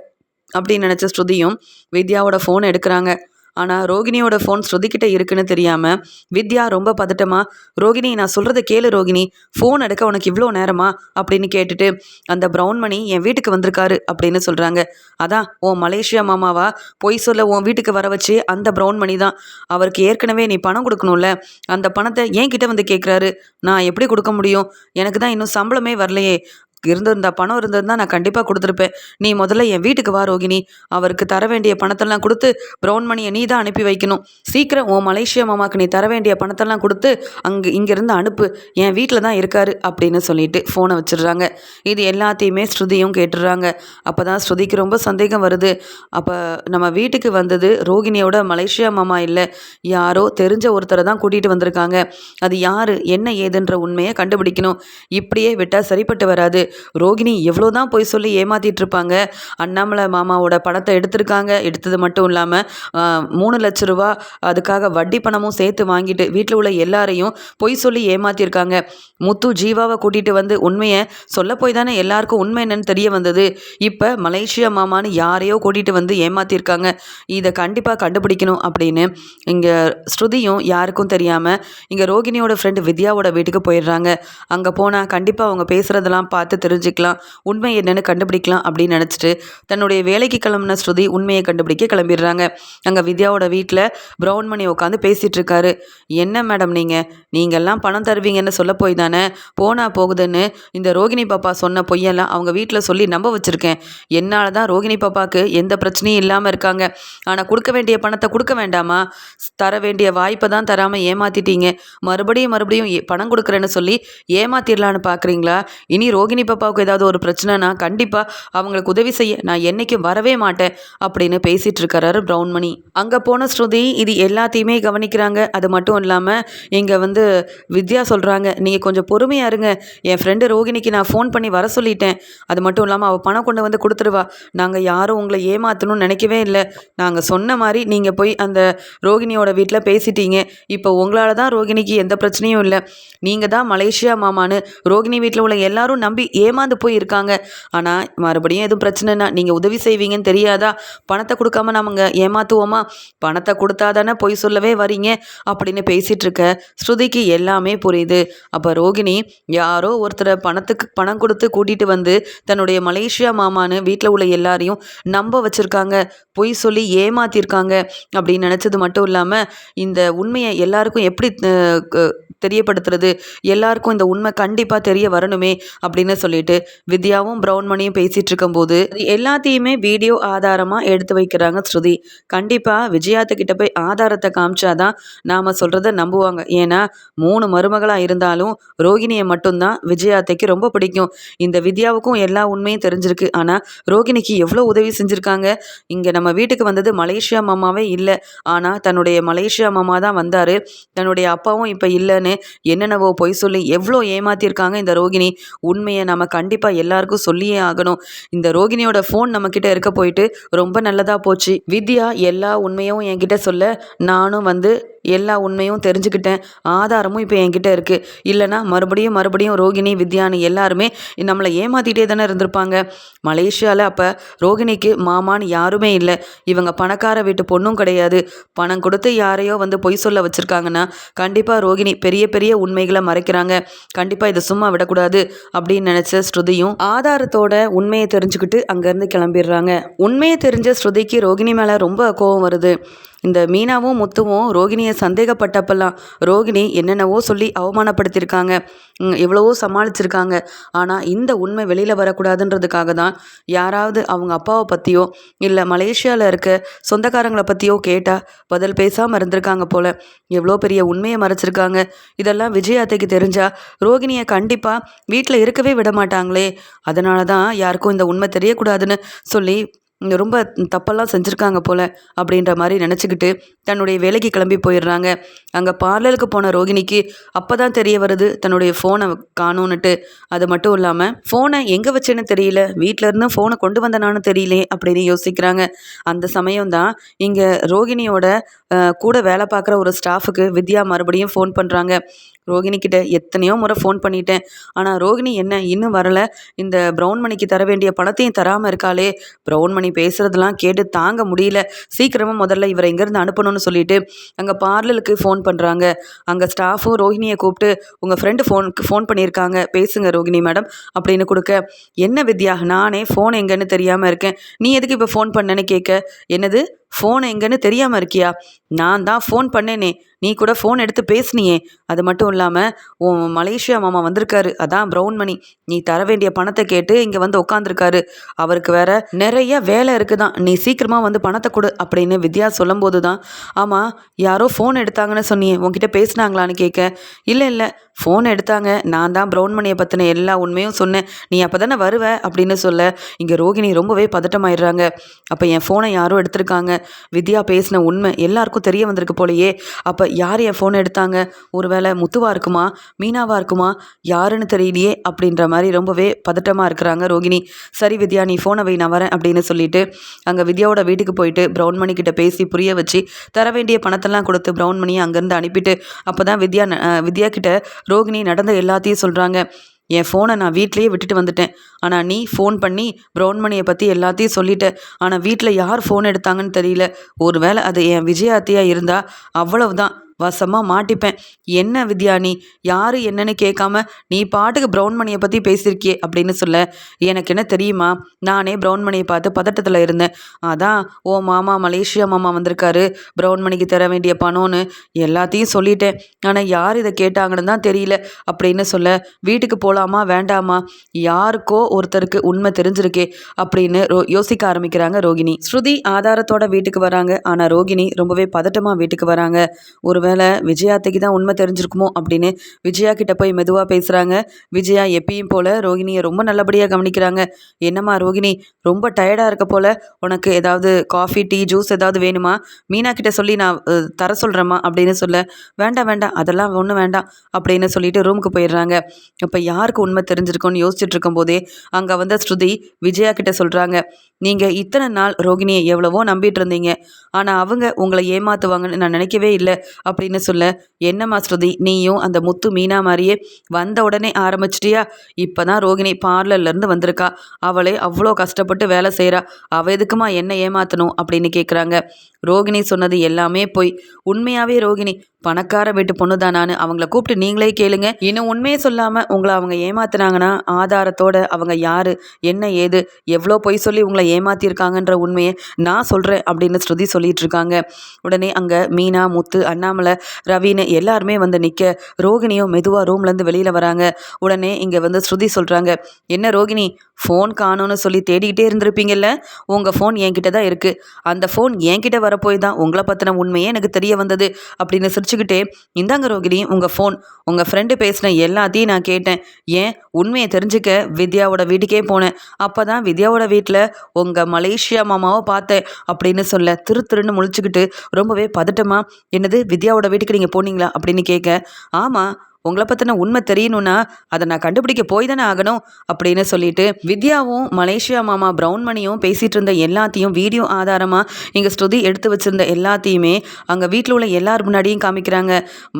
அப்படின்னு நினச்ச ஸ்ருதியும் வித்யாவோட ஃபோன் எடுக்கிறாங்க. ஆனால் ரோகிணியோட ஃபோன் ஸ்ருதிக்கிட்ட இருக்குன்னு தெரியாமல் வித்யா ரொம்ப பதட்டமா ரோகிணி நான் சொல்கிறத கேளு ரோகிணி. ஃபோன் எடுக்க உனக்கு இவ்வளோ நேரமா? அப்படின்னு கேட்டுட்டு அந்த ப்ரௌன் மணி என் வீட்டுக்கு வந்திருக்காரு அப்படின்னு சொல்கிறாங்க அதான் உன் மலேசியா மாமாவா? பொய் சொல்ல உன் வீட்டுக்கு வர வச்சு அந்த ப்ரௌன் மணி தான். அவருக்கு ஏற்கனவே நீ பணம் கொடுக்கணும்ல. அந்த பணத்தை ஏன் கிட்ட வந்து கேட்குறாரு நான் எப்படி கொடுக்க முடியும்? எனக்கு தான் இன்னும் சம்பளமே வரலையே. இருந்திருந்தா பணம் இருந்திருந்தா நான் கண்டிப்பாக கொடுத்துருப்பேன். நீ முதல்ல என் வீட்டுக்கு வா ரோகிணி. அவருக்கு தர வேண்டிய பணத்தெல்லாம் கொடுத்து ப்ரௌன் மணியை நீ தான் அனுப்பி வைக்கணும். சீக்கிரம் உன் மலேசியா மாமாக்கு நீ தர வேண்டிய பணத்தெல்லாம் கொடுத்து அங்கே இங்கேருந்து அனுப்பு. என் வீட்டில் தான் இருக்காரு அப்படின்னு சொல்லிட்டு ஃபோனை வச்சிடுறாங்க. இது எல்லாத்தையுமே ஸ்ருதியும் கேட்டுடுறாங்க. அப்போ தான் ஸ்ருதிக்கு ரொம்ப சந்தேகம் வருது. அப்போ நம்ம வீட்டுக்கு வந்தது ரோகிணியோட மலேசியா மாமா இல்லை. யாரோ தெரிஞ்ச ஒருத்தரை தான் கூட்டிகிட்டு வந்திருக்காங்க. அது யார் என்ன ஏதுன்ற உண்மையை கண்டுபிடிக்கணும். இப்படியே விட்டால் சரிப்பட்டு வராது. ரோகிணி எவ்வளோ தான் போய் சொல்லி ஏமாற்றிட்டு இருப்பாங்க அண்ணாமலை மாமாவோட பணத்தை எடுத்திருக்காங்க. எடுத்தது மட்டும் இல்லாமல் மூணு லட்ச ரூபா அதுக்காக வட்டி பணமும் சேர்த்து வாங்கிட்டு வீட்டில் உள்ள எல்லாரையும் பொய் சொல்லி ஏமாற்றிருக்காங்க முத்து ஜீவாவை கூட்டிகிட்டு வந்து உண்மையை சொல்ல போய் தானே எல்லாருக்கும் உண்மை என்னன்னு தெரிய வந்தது. இப்போ மலேசியா மாமான்னு யாரையோ கூட்டிகிட்டு வந்து ஏமாற்றிருக்காங்க இதை கண்டிப்பாக கண்டுபிடிக்கணும் அப்படின்னு இங்கே ஸ்ருதியும் யாருக்கும் தெரியாமல் இங்கே ரோகிணியோட ஃப்ரெண்டு வித்யாவோட வீட்டுக்கு போயிடுறாங்க. அங்கே போனால் கண்டிப்பாக அவங்க பேசுகிறதெல்லாம் பார்த்து தெரிஞ்சுக்கலாம் உண்மை என்னென்னு கண்டுபிடிக்கலாம் அப்படின்னு நினச்சிட்டு தன்னுடைய வேலைக்கு கிளம்புன ஸ்ருதி உண்மையை கண்டுபிடிக்க கிளம்பிடுறாங்க. அங்கே வித்யாவோட வீட்டில் ப்ரௌன் மணி உட்காந்து பேசிகிட்டு இருக்காரு. என்ன மேடம் நீங்கள் நீங்கள்லாம் பணம் தருவீங்கன்னு சொல்ல போய் தானே? போனால் போகுதுன்னு இந்த ரோகிணி பாப்பா சொன்ன பொய்யெல்லாம் அவங்க வீட்டில் சொல்லி நம்ப வச்சுருக்கேன். என்னால் தான் ரோகிணி பாப்பாவுக்கு எந்த பிரச்சனையும் இல்லாமல் இருக்காங்க. ஆனால் கொடுக்க வேண்டிய பணத்தை கொடுக்க வேண்டாமா? தர வேண்டிய வாய்ப்பை தான் தராமல் ஏமாற்றிட்டீங்க மறுபடியும் மறுபடியும் பணம் கொடுக்குறேன்னு சொல்லி ஏமாத்திடலான்னு பார்க்குறீங்களா இனி ரோகிணி பாப்பாவுக்கு ஏதாவது ஒரு பிரச்சனைனா கண்டிப்பாக அவங்களுக்கு உதவி செய்ய நான் என்றைக்கும் வரவே மாட்டேன் அப்படின்னு பேசிகிட்டு இருக்கிறாரு ப்ரௌன்மணி. அங்கே போன ஸ்ருதி இது எல்லாத்தையுமே கவனிக்கிறாங்க. அது மட்டும் இல்லாமல் இங்கே வந்து வித்யா சொல்கிறாங்க நீங்கள் கொஞ்சம் பொறுமையாக இருங்க. என் ஃப்ரெண்டு ரோகிணிக்கு நான் ஃபோன் பண்ணி வர சொல்லிட்டேன். அது மட்டும் இல்லாமல் அவள் பணம் கொண்டு வந்து கொடுத்துருவா. நாங்கள் யாரும் உங்களை ஏமாற்றணும்னு நினைக்கவே இல்லை. நாங்கள் சொன்ன மாதிரி நீங்கள் போய் அந்த ரோகிணியோட வீட்டில் பேசிட்டீங்க. இப்போ உங்களால் தான் ரோகிணிக்கு எந்த பிரச்சனையும் இல்லை. நீங்கள் தான் மலேசியா மாமான்னு ரோகிணி வீட்டில் உள்ள எல்லாரும் நம்பி ஏமாந்து போயிருக்காங்க. ஆனால் மறுபடியும் எதுவும் பிரச்சனைனா நீங்கள் உதவி செய்வீங்கன்னு தெரியாதா? பணத்தை கொடுக்காம நாமங்க ஏமாத்துவோமா? பணத்தை கொடுத்தா தானே பொய் சொல்லவே வரீங்க? அப்படின்னு பேசிகிட்டு இருக்க ஸ்ருதிக்கு எல்லாமே புரியுது. அப்போ ரோகிணி யாரோ ஒருத்தரை பணத்துக்கு பணம் கொடுத்து கூட்டிகிட்டு வந்து தன்னுடைய மலேசியா மாமான்னு வீட்டில் உள்ள எல்லாரையும் நம்ப வச்சுருக்காங்க. பொய் சொல்லி ஏமாத்திருக்காங்க அப்படின்னு நினச்சது மட்டும் இல்லாமல் இந்த உண்மையை எல்லாருக்கும் எப்படி தெரியப்படுத்துறது? எல்லாருக்கும் இந்த உண்மை கண்டிப்பாக தெரிய வரணுமே அப்படின்னு சொல்லிட்டு வித்யாவும் ப்ரௌன் மணியும் பேசிகிட்டு இருக்கும்போது எல்லாத்தையுமே வீடியோ ஆதாரமாக எடுத்து வைக்கிறாங்க ஸ்ருதி. கண்டிப்பாக விஜயாத்துக்கிட்ட போய் ஆதாரத்தை காமிச்சாதான் நாம் சொல்கிறத நம்புவாங்க. ஏன்னா மூணு மருமகளாக இருந்தாலும் ரோகிணியை மட்டும்தான் விஜயாத்தைக்கு ரொம்ப பிடிக்கும். இந்த வித்யாவுக்கும் எல்லா உண்மையும் தெரிஞ்சிருக்கு. ஆனால் ரோகிணிக்கு எவ்வளோ உதவி செஞ்சுருக்காங்க? இங்கே நம்ம வீட்டுக்கு வந்தது மலேசியா மாமாவே இல்லை. ஆனால் தன்னுடைய மலேசியா மாமா தான் வந்தார். தன்னுடைய அப்பாவும் இப்போ இல்லைன்னு என்னென்னவோ பொய் சொல்லி எவ்வளோ ஏமாத்தியிருக்காங்க இந்த ரோகிணி. உண்மையை நம்ம கண்டிப்பாக எல்லாருக்கும் சொல்லியே ஆகணும். இந்த ரோகிணியோட ஃபோன் நம்மக்கிட்ட இருக்க போயிட்டு ரொம்ப நல்லதாக போச்சு. வித்யா எல்லா உண்மையும் என்கிட்ட சொல்ல நானும் வந்து எல்லா உண்மையும் தெரிஞ்சுக்கிட்டேன். ஆதாரமும் இப்போ என்கிட்ட இருக்குது இல்லைனா மறுபடியும் மறுபடியும் ரோகிணி வித்யானு எல்லாருமே நம்மளை ஏமாற்றிட்டே தானே இருந்திருப்பாங்க. மலேசியாவில் அப்போ ரோகிணிக்கு மாமான்னு யாருமே இல்லை. இவங்க பணக்கார வீட்டு பொண்ணும் கிடையாது. பணம் கொடுத்து யாரையோ வந்து பொய் சொல்ல வச்சுருக்காங்கன்னா கண்டிப்பாக ரோகிணி பெரிய பெரிய உண்மைகளை மறைக்கிறாங்க. கண்டிப்பாக இதை சும்மா விடக்கூடாது அப்படின்னு நினச்ச ஸ்ருதியும் ஆதாரத்தோட உண்மையை தெரிஞ்சுக்கிட்டு அங்கேருந்து கிளம்பிடுறாங்க. உண்மையை தெரிஞ்ச ஸ்ருதிக்கு ரோகிணி மேலே ரொம்ப கோபம் வருது. இந்த மீனாவும் முத்துவும் ரோகிணியை சந்தேகப்பட்டப்பெல்லாம் ரோகிணி என்னென்னவோ சொல்லி அவமானப்படுத்தியிருக்காங்க. எவ்வளவோ சமாளிச்சிருக்காங்க. ஆனால் இந்த உண்மை வெளியில் வரக்கூடாதுன்றதுக்காக தான் யாராவது அவங்க அப்பாவை பற்றியோ இல்லை மலேசியாவில் இருக்க சொந்தக்காரங்களை பற்றியோ கேட்டால் பதில் பேசாமல் இருந்திருக்காங்க போல். எவ்வளோ பெரிய உண்மையை மறைச்சிருக்காங்க. இதெல்லாம் விஜயாத்தைக்கு தெரிஞ்சால் ரோகிணியை கண்டிப்பாக வீட்டில் இருக்கவே விட மாட்டாங்களே அதனால தான் யாருக்கும் இந்த உண்மை தெரியக்கூடாதுன்னு சொல்லி ரொம்ப தப்பெல்லாம் செஞ்சுருக்காங்க போல் அப்படின்ற மாதிரி நினச்சிக்கிட்டு தன்னுடைய வேலைக்கு கிளம்பி போயிடுறாங்க. அங்கே பார்லருக்கு போன ரோகிணிக்கு அப்போ தான் தெரிய வருது தன்னுடைய ஃபோனை காணுன்னுட்டு. அது மட்டும் இல்லாமல் ஃபோனை எங்கே வச்சேன்னு தெரியல வீட்டிலேருந்து ஃபோனை கொண்டு வந்தனான்னு தெரியலே அப்படின்னு யோசிக்கிறாங்க. அந்த சமயம் தான் இங்கே ரோகிணியோட கூட வேலை பார்க்குற ஒரு ஸ்டாஃபுக்கு வித்யா மறுபடியும் ஃபோன் பண்ணுறாங்க ரோகிணிக்கிட்ட எத்தனையோ முறை ஃபோன் பண்ணிட்டேன். ஆனால் ரோகிணி என்ன இன்னும் வரலை. இந்த ப்ரௌன் மணிக்கு தர வேண்டிய பணத்தையும் தராமல் இருக்காளே. ப்ரௌன் மணி பேசுகிறதெல்லாம் கேட்டு தாங்க முடியல. சீக்கிரமாக முதல்ல இவரை இங்கேருந்து அனுப்பணும்னு சொல்லிட்டு அங்கே பார்லருக்கு ஃபோன் பண்ணுறாங்க அங்கே ஸ்டாஃபும் ரோஹிணியை கூப்பிட்டு உங்கள் ஃப்ரெண்டு ஃபோனுக்கு ஃபோன் பண்ணியிருக்காங்க. பேசுங்க ரோகிணி மேடம் அப்படின்னு கொடுக்க என்ன வித்யா நானே ஃபோன் எங்கன்னு தெரியாமல் இருக்கேன். நீ எதுக்கு இப்போ ஃபோன் பண்ணேன்னு கேட்க? என்னது? ஃபோன் எங்கன்னு தெரியாமல் இருக்கியா? நான் தான் ஃபோன் பண்ணேனே. நீ கூட ஃபோன் எடுத்து பேசுனியே. அது மட்டும் இல்லாமல் உன் மலேசியா மாமா வந்திருக்காரு. அதான் ப்ரௌன் மணி நீ தர வேண்டிய பணத்தை கேட்டு இங்கே வந்து உட்காந்துருக்காரு அவருக்கு வேற நிறைய வேலை இருக்குதான். நீ சீக்கிரமாக வந்து பணத்தை கொடு அப்படின்னு வித்யா சொல்லும்போது தான் ஆமாம் யாரோ ஃபோன் எடுத்தாங்கன்னு சொன்னியே. உன்கிட்ட பேசினாங்களான்னு கேட்க. இல்லை இல்லை. ஃபோன் எடுத்தாங்க. நான் தான் ப்ரௌன் மணியை பற்றின எல்லா உண்மையும் சொன்னேன். நீ அப்போ தானே வருவ? அப்படின்னு சொல்ல இங்கே ரோகிணி ரொம்பவே பதட்டமாயிடுறாங்க. அப்போ என் ஃபோனை யாரோ எடுத்திருக்காங்க. வித்யா பேசின உண்மை எல்லாருக்கும் தெரிய வந்திருக்கு போலையே. அப்போ யார் என் ஃபோன் எடுத்தாங்க? ஒருவேளை முத்துவா இருக்குமா? மீனாவா இருக்குமா? யாருன்னு தெரியலையே அப்படின்ற மாதிரி ரொம்பவே பதட்டமாக இருக்கிறாங்க ரோகிணி. சரி வித்யா நீ ஃபோனை வை நான் வரேன் அப்படின்னு சொல்லிட்டு அங்கே வித்யாவோட வீட்டுக்கு போயிட்டு ப்ரௌன் மணி கிட்ட பேசி புரிய வச்சு தர வேண்டிய பணத்தெல்லாம் கொடுத்து ப்ரௌன் மணியை அங்கேருந்து அனுப்பிட்டு அப்போ தான் வித்யா வித்யா கிட்ட ரோகிணி நடந்த எல்லாத்தையும் சொல்கிறாங்க என் ஃபோனை நான் வீட்லேயே விட்டுட்டு வந்துட்டேன். ஆனால் நீ ஃபோன் பண்ணி ப்ரௌன்மணியை பற்றி எல்லாத்தையும் சொல்லிட்ட. ஆனால் வீட்டில் யார் ஃபோன் எடுத்தாங்கன்னு தெரியல. ஒருவேளை அது என் விஜயாத்தியாக இருந்தால் அவ்வளவுதான். வசமாக மாட்டிப்பேன். என்ன வித்யா நீ? யார் என்னன்னு கேட்காம நீ பாட்டுக்கு ப்ரௌன் மணியை பற்றி பேசியிருக்கியே? அப்படின்னு சொல்ல எனக்கு என்ன தெரியுமா? நானே ப்ரௌன் மணியை பார்த்து பதட்டத்தில் இருந்தேன். அதான் ஓ மாமா மலேசியா மாமா வந்திருக்காரு. ப்ரௌன் மணிக்கு தர வேண்டிய பணம்னு எல்லாத்தையும் சொல்லிட்டேன். ஆனால் யார் இதை கேட்டாங்கன்னு தான் தெரியல அப்படின்னு சொல்ல வீட்டுக்கு போகலாமா வேண்டாமா? யாருக்கோ ஒருத்தருக்கு உண்மை தெரிஞ்சிருக்கே அப்படின்னு ரோ யோசிக்க ஆரம்பிக்கிறாங்க ரோகிணி. ஸ்ருதி ஆதாரத்தோட வீட்டுக்கு வராங்க. ஆனால் ரோகிணி ரொம்பவே பதட்டமாக வீட்டுக்கு வராங்க. ஒருவன் ஒருவேளை விஜயாத்தைக்கு தான் உண்மை தெரிஞ்சிருக்குமோ அப்படின்னு விஜயா கிட்ட போய் மெதுவாக பேசுகிறாங்க விஜயா எப்பயும் போல் ரோகிணியை ரொம்ப நல்லபடியாக கவனிக்கிறாங்க. என்னம்மா ரோகிணி ரொம்ப டயர்டாக இருக்க போல். உனக்கு ஏதாவது காஃபி டீ ஜூஸ் ஏதாவது வேணுமா? மீனா கிட்ட சொல்லி நான் தர சொல்கிறேம்மா அப்படின்னு சொல்ல வேண்டாம் வேண்டாம் அதெல்லாம் ஒன்றும் வேண்டாம் அப்படின்னு சொல்லிட்டு ரூமுக்கு போயிடுறாங்க. இப்போ யாருக்கு உண்மை தெரிஞ்சிருக்கும்னு யோசிச்சுட்டு இருக்கும்போதே அங்கே வந்த ஸ்ருதி விஜயா கிட்ட சொல்கிறாங்க நீங்கள் இத்தனை நாள் ரோகிணியை எவ்வளவோ நம்பிட்டு இருந்தீங்க. ஆனால் அவங்க உங்களை ஏமாற்றுவாங்கன்னு நான் நினைக்கவே இல்லை. அப்படின்னு சொல்ல என்னம்மா ஸ்ருதி நீயும் அந்த முத்து மீனா மாதிரியே வந்த உடனே ஆரம்பிச்சிட்டியா? இப்போ தான் ரோகிணி பார்லர்லேருந்து வந்திருக்கா. அவளே அவ்வளோ கஷ்டப்பட்டு வேலை செய்கிறா அவள் எதுக்குமா என்ன ஏமாற்றணும் அப்படின்னு கேட்குறாங்க ரோகிணி சொன்னது எல்லாமே போய். உண்மையாகவே ரோகிணி பணக்கார வீட்டு பொண்ணு தான் நான். அவங்கள கூப்பிட்டு நீங்களே கேளுங்க. இன்னும் உண்மையை சொல்லாமல் உங்களை அவங்க ஏமாத்துனாங்கன்னா ஆதாரத்தோட அவங்க யார் என்ன ஏது எவ்வளோ பொய் சொல்லி உங்களை ஏமாத்தியிருக்காங்கன்ற உண்மையை நான் சொல்கிறேன் அப்படின்னு ஸ்ருதி சொல்லிட்டு இருக்காங்க உடனே அங்கே மீனா முத்து அண்ணாமலை ரவின்னு எல்லாருமே வந்து நிற்க ரோகிணியும் மெதுவாக ரூம்லேருந்து வெளியில் வராங்க. உடனே இங்கே வந்து ஸ்ருதி சொல்கிறாங்க என்ன ரோகிணி ஃபோன் காணோன்னு சொல்லி தேடிக்கிட்டே இருந்திருப்பீங்கல்ல? உங்கள் ஃபோன் என்கிட்ட தான் இருக்குது அந்த ஃபோன் என்கிட்ட வரப்போய் தான் உங்களை பற்றின உண்மையே எனக்கு தெரிய வந்தது அப்படின்னு சிரிச்சுக்கிட்டே இந்தாங்க ரோகிணி உங்கள் ஃபோன் உங்கள் ஃப்ரெண்டு பேசின எல்லாத்தையும் நான் கேட்டேன். ஏன்? உண்மையை தெரிஞ்சுக்க வித்யாவோட வீட்டுக்கே போனேன். அப்போ தான் வித்யாவோட வீட்டில் உங்கள் மலேசியா மாமாவை பார்த்தேன் அப்படின்னு சொல்ல திரு திருன்னு முழிச்சுக்கிட்டு ரொம்பவே பதட்டமா என்னது வித்யாவோட வீட்டுக்கு நீங்கள் போனீங்களா அப்படின்னு கேட்க ஆமாம் உங்களை பற்றின உண்மை தெரியணும்னா அதை நான் கண்டுபிடிக்க போய் தானே ஆகணும் அப்படின்னு சொல்லிட்டு வித்யாவும் மலேசியா மாமா பிரவுன்மணியும் பேசிகிட்டு இருந்த எல்லாத்தையும் வீடியோ ஆதாரமாக இங்கே ஸ்ருதி எடுத்து வச்சுருந்த எல்லாத்தையுமே அங்கே வீட்டில் உள்ள எல்லார் முன்னாடியும் காமிக்கிறாங்க.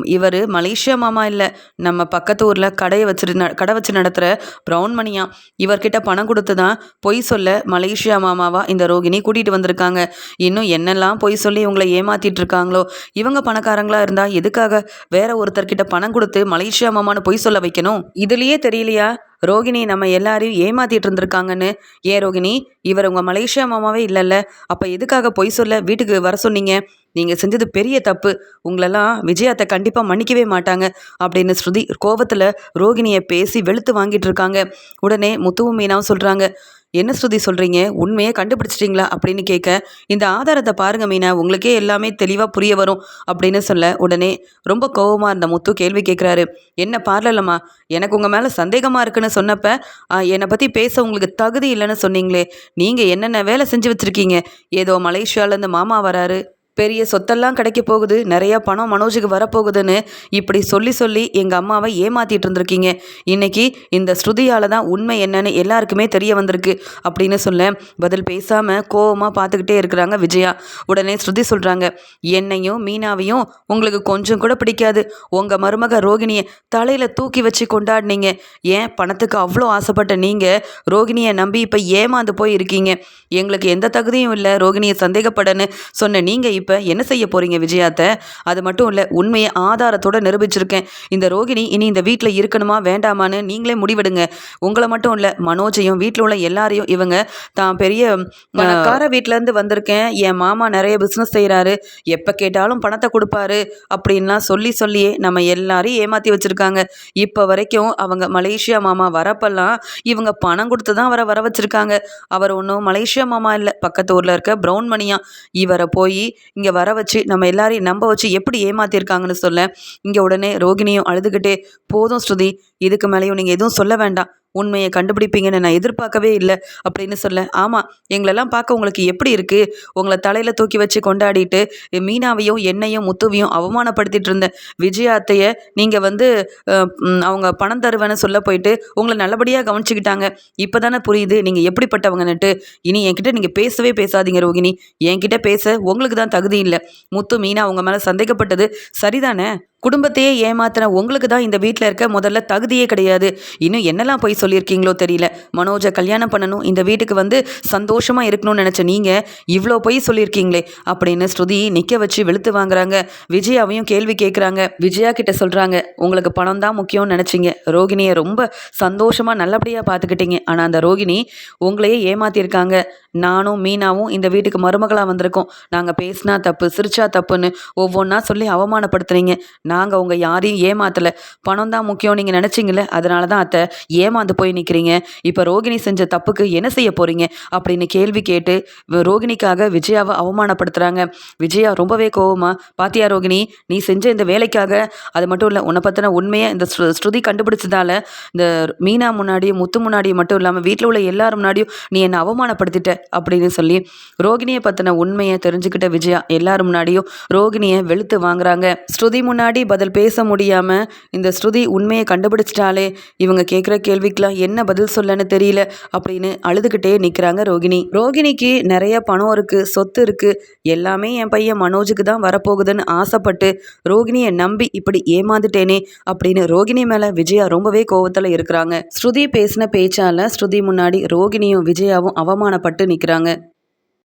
இவர் மலேசியா மாமா இல்லை நம்ம பக்கத்து ஊரில் கடையை வச்சுட்டு ந- கடை வச்சு நடத்துகிற பிரவுன்மணியா. இவர்கிட்ட பணம் கொடுத்து தான் பொய் சொல்ல மலேசியா மாமாவா இந்த ரோகிணி கூட்டிகிட்டு வந்திருக்காங்க. இன்னும் என்னெல்லாம் பொய் சொல்லி இவங்களை ஏமாத்திட்டு இருக்காங்களோ? இவங்க பணக்காரங்களாக இருந்தால் எதுக்காக? வேற ஒருத்தர்கிட்ட பணம் கொடுத்து மலேசியா மாமான்னு பொய் சொல்ல வைக்கணும்? இதுலயே தெரியலையா? ரோகிணி நம்ம எல்லாரையும் ஏமாத்திட்டு இருந்திருக்காங்கன்னு. ஏன் ரோகிணி? இவர் உங்க மலேசியா மாமாவே இல்லைல்ல. அப்ப எதுக்காக பொய் சொல்ல வீட்டுக்கு வர சொன்னீங்க? நீங்க செஞ்சது பெரிய தப்பு. உங்களெல்லாம் விஜயாத்தை கண்டிப்பா மன்னிக்கவே மாட்டாங்க அப்படின்னு ஸ்ருதி கோபத்தில் ரோகிணியை பேசி வெளுத்து வாங்கிட்டு இருக்காங்க. உடனே முத்துவும் மீனாவும் சொல்றாங்க என்ன ஸ்ருதி சொல்கிறீங்க உண்மையை கண்டுபிடிச்சிட்டிங்களா? அப்படின்னு கேட்க இந்த ஆதாரத்தை பாருங்க மீனா உங்களுக்கே எல்லாமே தெளிவாக புரிய வரும் அப்படின்னு சொல்ல உடனே ரொம்ப கோவமாக இருந்த முத்து கேள்வி கேட்குறாரு என்ன பார்லலம்மா எனக்கு உங்கள் மேலே சந்தேகமாக இருக்குன்னு சொன்னப்ப என்னை பற்றி பேச உங்களுக்கு தகுதி இல்லைன்னு சொன்னீங்களே நீங்கள் என்னென்ன வேலை செஞ்சு வச்சுருக்கீங்க? ஏதோ மலேசியாவிலேருந்து மாமா வராரு. பெரிய சொத்தெல்லாம் கிடைக்க போகுது. நிறையா பணம் மனோஜுக்கு வரப்போகுதுன்னு இப்படி சொல்லி சொல்லி எங்கள் அம்மாவை ஏமாத்திட்டு இருந்திருக்கீங்க. இன்னைக்கு இந்த ஸ்ருதியால் தான் உண்மை என்னன்னு எல்லாருக்குமே தெரிய வந்திருக்கு அப்படின்னு சொல்ல பதில் பேசாமல் கோவமாக பார்த்துக்கிட்டே இருக்கிறாங்க விஜயா. உடனே ஸ்ருதி சொல்கிறாங்க என்னையும் மீனாவையும் உங்களுக்கு கொஞ்சம் கூட பிடிக்காது. உங்கள் மருமக ரோகிணியை தலையில் தூக்கி வச்சு கொண்டாடினீங்க. ஏன் பணத்துக்கு அவ்வளோ ஆசைப்பட்ட நீங்கள் ரோகிணியை நம்பி இப்போ ஏமாந்து போய் இருக்கீங்க எங்களுக்கு எந்த தகுதியும் இல்லை. ரோகிணியை சந்தேகப்படன்னு சொன்ன நீங்கள் இப்போ என்ன செய்ய போகிறீங்க விஜயாத்தை? அது மட்டும் இல்லை உண்மையை ஆதாரத்தோட நிரூபிச்சிருக்கேன். இந்த ரோகிணி இனி இந்த வீட்டில் இருக்கணுமா வேண்டாமான்னு நீங்களே முடிவெடுங்க. உங்களை மட்டும் இல்லை மனோஜையும் வீட்டில் உள்ள எல்லாரையும் இவங்க தான் பெரிய பணக்கார வீட்டிலேருந்து வந்திருக்கேன். என் மாமா நிறைய பிஸ்னஸ் செய்கிறாரு எப்போ கேட்டாலும் பணத்தை கொடுப்பாரு அப்படின்லாம் சொல்லி சொல்லியே நம்ம எல்லாரையும் ஏமாற்றி வச்சுருக்காங்க. இப்போ வரைக்கும் அவங்க மலேசியா மாமா வரப்பெல்லாம் இவங்க பணம் கொடுத்து தான் அவரை வர வச்சுருக்காங்க. அவர் ஒன்றும் மலேசியா மாமா இல்லை பக்கத்து ஊரில் இருக்க பிரவுன் மணியா. இவரை போய் இங்கே வர வச்சு நம்ம எல்லாரையும் நம்ப வச்சு எப்படி ஏமாத்திருக்காங்கன்னு சொல்ல இங்கே உடனே ரோகிணியும் அழுதுகிட்டே போதும் ஸ்ருதி இதுக்கு மேலேயும் நீங்கள் எதுவும் சொல்ல வேண்டாம். உண்மையை கண்டுபிடிப்பீங்கன்னு நான் எதிர்பார்க்கவே இல்லை அப்படின்னு சொல்ல. ஆமாம் எங்களெல்லாம் பார்க்க உங்களுக்கு எப்படி இருக்குது உங்களை தலையில் தூக்கி வச்சு கொண்டாடிட்டு மீனாவையும் என்னையும் முத்துவையும் அவமானப்படுத்திட்டு இருந்தேன் விஜயா அத்தையை நீங்கள் வந்து அவங்க பணம் தருவேன்னு சொல்ல போயிட்டு உங்களை நல்லபடியாக கவனிச்சுக்கிட்டாங்க. இப்போ தானே புரியுது நீங்கள் எப்படிப்பட்டவங்கன்னுட்டு. இனி என்கிட்ட நீங்கள் பேசவே பேசாதீங்க ரோகிணி. என்கிட்ட பேச உங்களுக்கு தான் தகுதி இல்லை. முத்து மீனா உங்கள் மேலே சந்தேகப்பட்டது சரிதானே? குடும்பத்தையே ஏமாத்தின உங்களுக்கு தான் இந்த வீட்டில் இருக்க முதல்ல தகுதியே கிடையாது. இன்னும் என்னெல்லாம் போய் சொல்லியிருக்கீங்களோ தெரியல. மனோஜை கல்யாணம் பண்ணணும் இந்த வீட்டுக்கு வந்து சந்தோஷமாக இருக்கணும்னு நினச்ச நீங்கள் இவ்வளோ போய் சொல்லியிருக்கீங்களே அப்படின்னு ஸ்ருதி நிற்க வச்சு வெளுத்து வாங்குறாங்க. விஜயாவையும் கேள்வி கேட்குறாங்க விஜயா கிட்ட சொல்கிறாங்க உங்களுக்கு பணம் தான் முக்கியம்னு நினச்சிங்க. ரோகிணியை ரொம்ப சந்தோஷமாக நல்லபடியாக பார்த்துக்கிட்டீங்க ஆனால் அந்த ரோகிணி உங்களையே ஏமாத்தியிருக்காங்க நானும் மீனாவும் இந்த வீட்டுக்கு மருமகளாக வந்திருக்கோம். நாங்கள் பேசினா தப்பு சிரிச்சா தப்புன்னு ஒவ்வொன்றா சொல்லி அவமானப்படுத்துறீங்க. நாங்கள் உங்கள் யாரையும் ஏமாத்தலை. பணம் தான் முக்கியம் நீங்கள் நினச்சிங்களே அதனால தான் அத்தை ஏமாந்து போய் நிற்கிறீங்க இப்போ ரோகிணி செஞ்ச தப்புக்கு என்ன செய்ய போகிறீங்க அப்படின்னு கேள்வி கேட்டு ரோகிணிக்காக விஜயாவை அவமானப்படுத்துகிறாங்க விஜயா ரொம்பவே கோவமா பாத்தியா ரோகிணி நீ செஞ்ச இந்த வேலைக்காக அது மட்டும் இல்லை உன்னை பற்றின உண்மையை இந்த ஸ்ருதி கண்டுபிடிச்சதால இந்த மீனா முன்னாடியும் முத்து முன்னாடியும் மட்டும் இல்லாமல் வீட்டில் உள்ள எல்லாரும் முன்னாடியும் நீ என்னை அவமானப்படுத்திட்ட அப்படின்னு சொல்லி ரோகிணியை பற்றின உண்மையை தெரிஞ்சுக்கிட்ட விஜயா எல்லாரும் முன்னாடியும் ரோகிணியை வெளுத்து வாங்குறாங்க. ஸ்ருதி முன்னாடி பதில் பேச முடியாமல் இந்த ஸ்ருதி உண்மையை கண்டுபிடிச்சிட்டாலே இவங்க கேட்குற கேள்விக்கெலாம் என்ன பதில் சொல்லன்னு தெரியல அப்படின்னு அழுதுகிட்டே நிற்கிறாங்க ரோகிணி. ரோகிணிக்கு நிறைய பணம் இருக்குது சொத்து இருக்குது எல்லாமே என் பையன் மனோஜுக்கு தான் வரப்போகுதுன்னு ஆசைப்பட்டு ரோகிணியை நம்பி இப்படி ஏமாந்துட்டேனே அப்படின்னு ரோகிணி மேலே விஜயா ரொம்பவே கோவத்தில் இருக்கிறாங்க. ஸ்ருதி பேசின பேச்சால் ஸ்ருதி முன்னாடி ரோகிணியும் விஜயாவும் அவமானப்பட்டு நிற்கிறாங்க